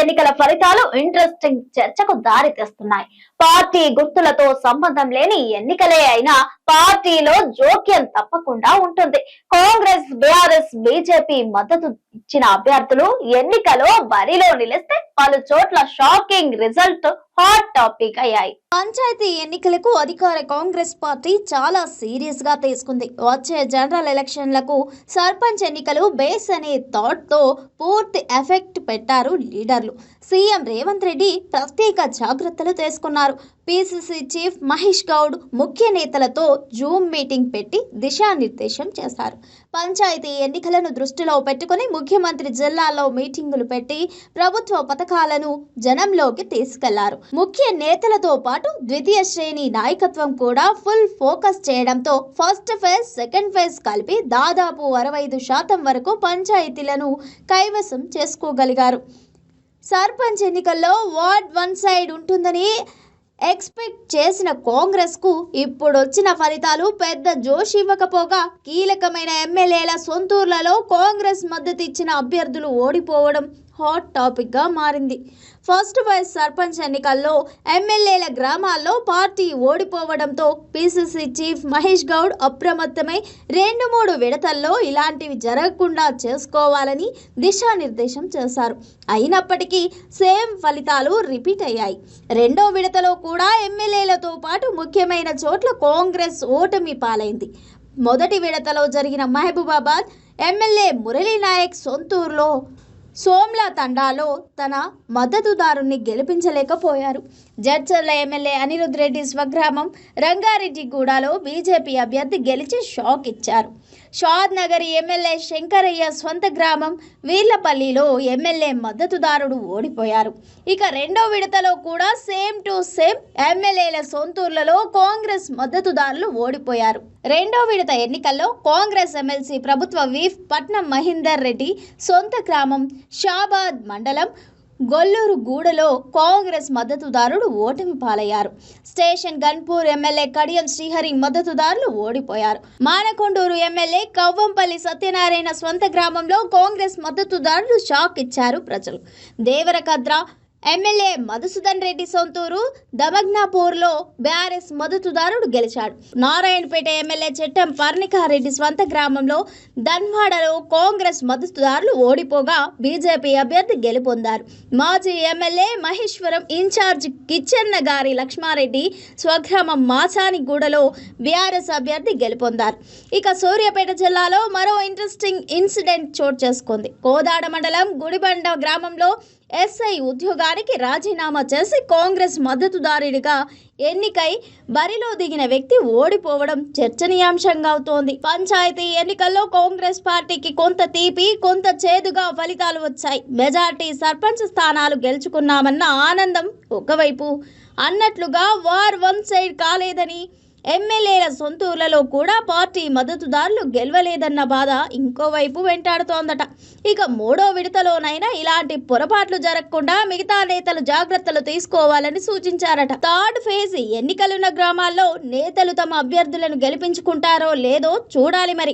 ఎన్నికల ఫలితాలు ఇంట్రెస్టింగ్ చర్చకు దారి తెస్తున్నాయి. పార్టీ గుర్తులతో సంబంధం లేని ఎన్నికలే అయినా పార్టీలో జోక్యం తప్పకుండా ఉంటుంది. కాంగ్రెస్ బీఆర్ఎస్ బీజేపీ మద్దతు ఇచ్చిన అభ్యర్థులు ఎన్నికలో బరిలో నిలిస్తే పలు చోట్ల షాకింగ్ రిజల్ట్ హాట్ టాపిక్ అయ్యాయి. పంచాయతీ ఎన్నికలకు అధికార కాంగ్రెస్ పార్టీ చాలా సీరియస్గా తీసుకుంది. వచ్చే జనరల్ ఎలక్షన్లకు సర్పంచ్ ఎన్నికలు బేస్ అనే థాట్తో పూర్తి ఎఫెక్ట్ పెట్టారు లీడర్లు. సీఎం రేవంత్ రెడ్డి ప్రత్యేక జాగ్రత్తలు తీసుకున్నారు. పిసిసి చీఫ్ మహేష్ గౌడ్ ముఖ్య నేతలతో జూమ్ మీటింగ్ పెట్టి దిశానిర్దేశం చేశారు. పంచాయతీ ఎన్నికలను దృష్టిలో పెట్టుకుని ముఖ్యమంత్రి జిల్లాలో మీటింగులు పెట్టి ప్రభుత్వ పథకాలను జనంలోకి తీసుకెళ్ళారు. ముఖ్య నేతలతో పాటు ద్వితీయ శ్రేణి నాయకత్వం కూడా ఫుల్ ఫోకస్ చేయడంతో ఫస్ట్ ఫేజ్ సెకండ్ ఫేజ్ కలిపి దాదాపు అరవై ఐదు శాతం వరకు పంచాయతీలను కైవసం చేసుకోగలిగారు. సర్పంచ్ ఎన్నికల్లో వార్డ్ వన్ సైడ్ ఉంటుందని ఎక్స్పెక్ట్ చేసిన కాంగ్రెస్కు ఇప్పుడు వచ్చిన ఫలితాలు పెద్ద జోష్ ఇవ్వకపోగా కీలకమైన ఎమ్మెల్యేల సొంతూర్లలో కాంగ్రెస్ మద్దతు ఇచ్చిన అభ్యర్థులు ఓడిపోవడం హాట్ టాపిక్గా మారింది. ఫస్ట్ వైస్ సర్పంచ్ ఎన్నికల్లో ఎమ్మెల్యేల గ్రామాల్లో పార్టీ ఓడిపోవడంతో పిసిసి చీఫ్ మహేష్ గౌడ్ అప్రమత్తమై రెండు మూడు విడతల్లో ఇలాంటివి జరగకుండా చేసుకోవాలని దిశానిర్దేశం చేశారు. అయినప్పటికీ సేమ్ ఫలితాలు రిపీట్ అయ్యాయి. రెండో విడతలో కూడా ఎమ్మెల్యేలతో పాటు ముఖ్యమైన చోట్ల కాంగ్రెస్ ఓటమి పాలైంది. మొదటి విడతలో జరిగిన మహబూబాబాద్ ఎమ్మెల్యే మురళీనాయక్ సొంతూరులో సోమ్లా తండాలో తన మద్దతుదారుణ్ణి గెలిపించలేకపోయారు. జడ్చర్ల ఎమ్మెల్యే అనిరుద్ రెడ్డి స్వగ్రామం రంగారెడ్డిగూడలో బీజేపీ అభ్యర్థి గెలిచి షాక్ ఇచ్చారు. షాద్ నగర్ ఎమ్మెల్యే శంకరయ్య స్వంత గ్రామం వీర్లపల్లిలో ఎమ్మెల్యే మద్దతుదారుడు ఓడిపోయారు. ఇక రెండో విడతలో కూడా సేమ్ టు సేమ్ ఎమ్మెల్యేల సొంతూర్లలో కాంగ్రెస్ మద్దతుదారులు ఓడిపోయారు. రెండో విడత ఎన్నికల్లో కాంగ్రెస్ ఎమ్మెల్సీ ప్రభుత్వ వీఫ్ పట్నం మహేందర్ రెడ్డి సొంత గ్రామం షాబాద్ మండలం గొల్లూరు గూడలో కాంగ్రెస్ మద్దతుదారుడు ఓటమి పాలయ్యారు. స్టేషన్ గన్పూర్ ఎమ్మెల్యే కడియం శ్రీహరి మద్దతుదారులు ఓడిపోయారు. మానకొండూరు ఎమ్మెల్యే కవ్వంపల్లి సత్యనారాయణ స్వంత గ్రామంలో కాంగ్రెస్ మద్దతుదారులు షాక్ ఇచ్చారు ప్రజలు. దేవరకద్ర ఎమ్మెల్యే మధుసూదన్ రెడ్డి సొంతూరు దమగ్నాపూర్లో బీఆర్ఎస్ మద్దతుదారుడు గెలిచాడు. నారాయణపేట ఎమ్మెల్యే చెట్టం పర్ణికారెడ్డి స్వంత గ్రామంలో ధన్వాడలో కాంగ్రెస్ మద్దతుదారులు ఓడిపోగా బీజేపీ అభ్యర్థి గెలుపొందారు. మాజీ ఎమ్మెల్యే మహేశ్వరం ఇన్ఛార్జ్ కిచ్చెన్న గారి లక్ష్మారెడ్డి స్వగ్రామం మాచానిగూడలో బీఆర్ఎస్ అభ్యర్థి గెలుపొందారు. ఇక సూర్యాపేట జిల్లాలో మరో ఇంట్రెస్టింగ్ ఇన్సిడెంట్ చోటు చేసుకుంది. కోదాడ మండలం గుడిబండ గ్రామంలో ఎస్ఐ ఉద్యోగానికి రాజీనామా చేసి కాంగ్రెస్ మద్దతుదారుడిగా ఎన్నికై బరిలో దిగిన వ్యక్తి ఓడిపోవడం చర్చనీయాంశంగా అవుతోంది. పంచాయతీ ఎన్నికల్లో కాంగ్రెస్ పార్టీకి కొంత తీపి కొంత చేదుగా ఫలితాలు వచ్చాయి. మెజార్టీ సర్పంచ్ స్థానాలు గెలుచుకున్నామన్న ఆనందం ఒకవైపు అన్నట్లుగా వార్ వన్ సైడ్ కాలేదని ఎమ్మెల్యేల సొంతూర్లలో కూడా పార్టీ మద్దతుదారులు గెలవలేదన్న బాధ ఇంకోవైపు వెంటాడుతోందట. ఇక మూడో విడతలోనైనా ఇలాంటి పొరపాట్లు జరగకుండా మిగతా నేతలు జాగ్రత్తలు తీసుకోవాలని సూచించారట. థర్డ్ ఫేజ్ ఎన్నికలున్న గ్రామాల్లో నేతలు తమ అభ్యర్థులను గెలిపించుకుంటారో లేదో చూడాలి మరి.